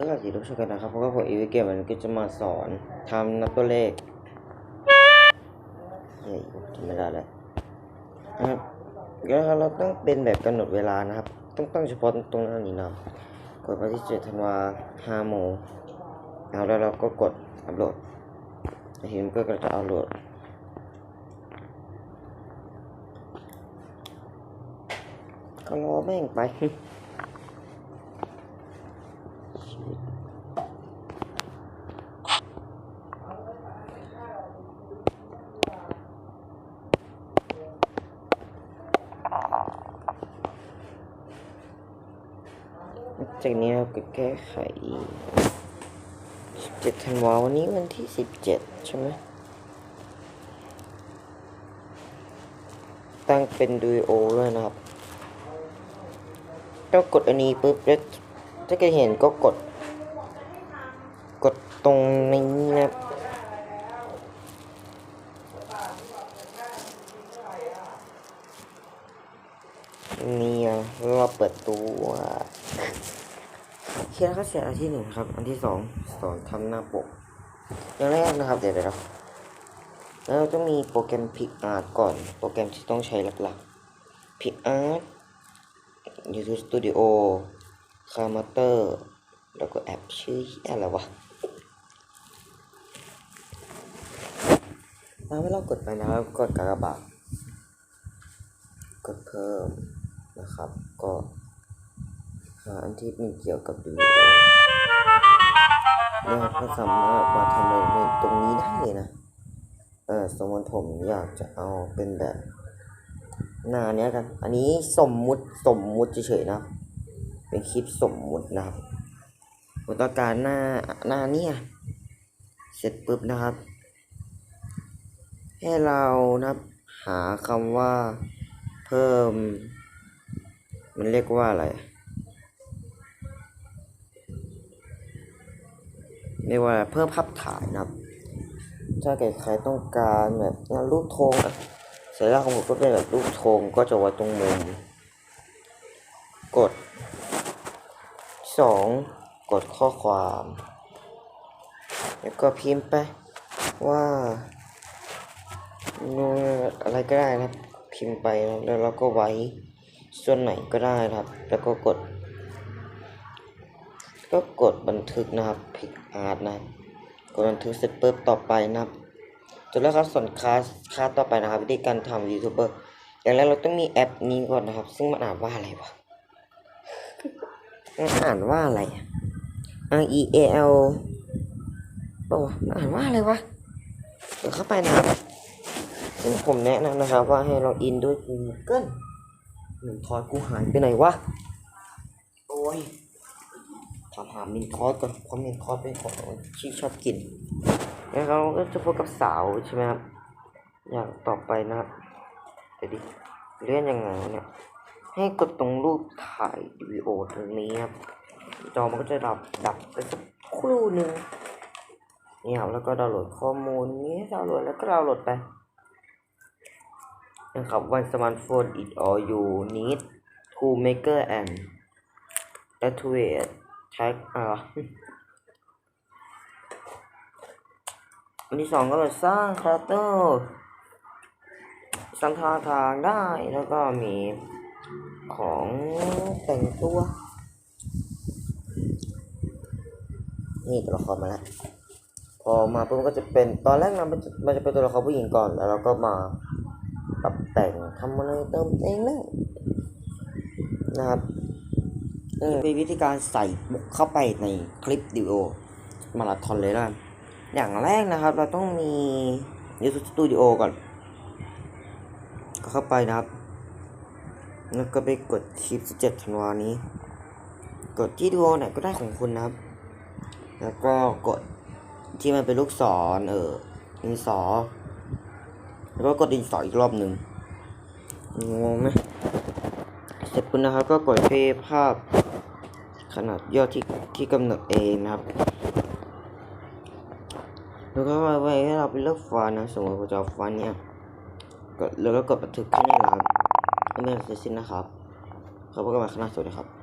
สวัสดีทุกท่านกันนะครับเพราะว่าผมอีวิเกมมันก็จะมาสอนทำนับตัวเลขเฮ้ยจำไม่ได้แล้วนะครับแล้วเราต้องเป็นแบบกำหนดเวลานะครับ ต้องตั้งเฉพาะตรงนั้นนี้นะกดไปที่7ธันวา5โมงเอาแล้วเราก็กดอัปโหลดเห็นก็จะอัปโหลดก็รอแม่งไป จากนี้เราก็แก้ไข17ธันวาวันนี้วันที่ 17 ใช่ไหมตั้งเป็นดูโอด้วยนะครับก็กดอันนี้ปุ๊บแล้วถ้าเกิดเห็นก็กด กดตรงนี้นะครับ นี่เราเปิดตัวเขียนข้อเสียอันที่หนึ่งครับ อันที่สองสอนทำหน้าปก อย่างแรกนะครับ เดี๋ยวเดี๋ยวเราต้องมีโปรแกรมพิกอาร์ตก่อน โปรแกรมที่ต้องใช้หลักๆพิกอาร์ต YouTube Studio c a m a t e r แล้วก็แอปชื่ออะไรวะแล้วเมื่อเรากดไปนะครับกดกากบาทกดเพิ่ม นะครับ ก็หาอันที่มีเกี่ยวกับดีโอเนี่ยครับก็สามารถมาทำในตรงนี้ได้เลยนะเออสมมติผมอยากจะเอาเป็นแบบหน้าเนี้ยกัน อันนี้สมมุติสมมุติเฉยๆนะครับเป็นคลิปสมมุตินะครับผมต้องการหน้าหน้าเนี้ยเสร็จปุ๊บนะครับ ให้เรานะครับหาคำว่าเพิ่ม มันเรียกว่าอะไร เรียกว่าเพิ่มภาพถ่ายนะครับ ถ้าใครต้องการแบบงานรูปธงอะสัญลักษณ์ของผมก็เป็นแบบรูปธงก็จะไว้ตรงมุม กดสองกดข้อความ แล้วก็พิมพ์ไปว่าอะไรก็ได้นะพิมพ์ไปแล้วเราก็ไว้ ส่วนไหนก็ได้ครับ แล้วก็กด ก็กดบันทึกนะครับพิกอาร์ตนะครับกดบันทึกเสร็จปุ๊บต่อไปนะครับจนแล้วครับส่วนคลาสคลาสต่อไปนะครับวิธีการทำยูทูบเบอร์อย่างแรกเราต้องมีแอปนี้ก่อนนะครับ ซึ่งมันอ่านว่าอะไรวะมันอ่านว่าอะไรอะ R E A L บอกว่ามันอ่านว่าอะไรวะเดี๋ยวเข้าไปนะครับซึ่งผมแนะนำนะครับว่าให้เราอินด้วย Google หนึ่งทอยกูหายไปไหนวะ โอ้ยถามหามินทอสก่อนเพราะมินทอสเป็นของที่ชอบกินแล้วเราก็จะพบกับสาวใช่ไหมครับ อย่างต่อไปนะครับเดี๋ยวดิเลื่อนยังไงเนี่ย ให้กดตรงรูปถ่ายวิดีโอตรงนี้ครับ จอมันก็จะดับดับไปสักครู่หนึ่งนี่ครับแล้วก็ดาวน์โหลดข้อมูลนี้ดาวน์โหลดแล้วก็ดาวน์โหลดไป นะครับ One smartphone is all you need to maker and activate tag อ่าอันที่สองก็แบบสร้างคาแรคเตอร์สร้างท่าทางได้แล้วก็มีของแต่งตัวนี่ตัวละครมาแล้วพอมาปุ๊บก็จะเป็นตอนแรกนะมันจะมันจะเป็นตัวละครผู้หญิงก่อนแล้วเราก็มา แต่งทำอะไรเติมเองนั่นนะครับเออเป็นวิธีการใส่มุกเข้าไปในคลิปวิดีโอมาราธอนเลยนะอย่างแรกนะครับ เราต้องมี YouTube Studio ก่อน ก็เข้าไปนะครับ แล้วก็ไปกดคลิป17ธันวานี้ กดที่ดูไหนก็ได้ของคุณนะครับ แล้วก็กดที่มันเป็นลูกศรเออดินสอ แล้วก็กดดินสออีกรอบหนึ่ง งงไหมเสร็จปุ๊บนะครับก็กดเพย์ภาพ ขนาดยอดที่ที่กำหนดเองนะครับแล้วก็ไว้ให้เราไปเลือกฟล์นะสมมติเราจะฟอาไฟล์เนี่ยกดแล้วก็กดบันทึกแค่นี้นะครับไม่เป็นเสร็จสิ้นนะครับขอบคุณมากครับสวัสดีครับ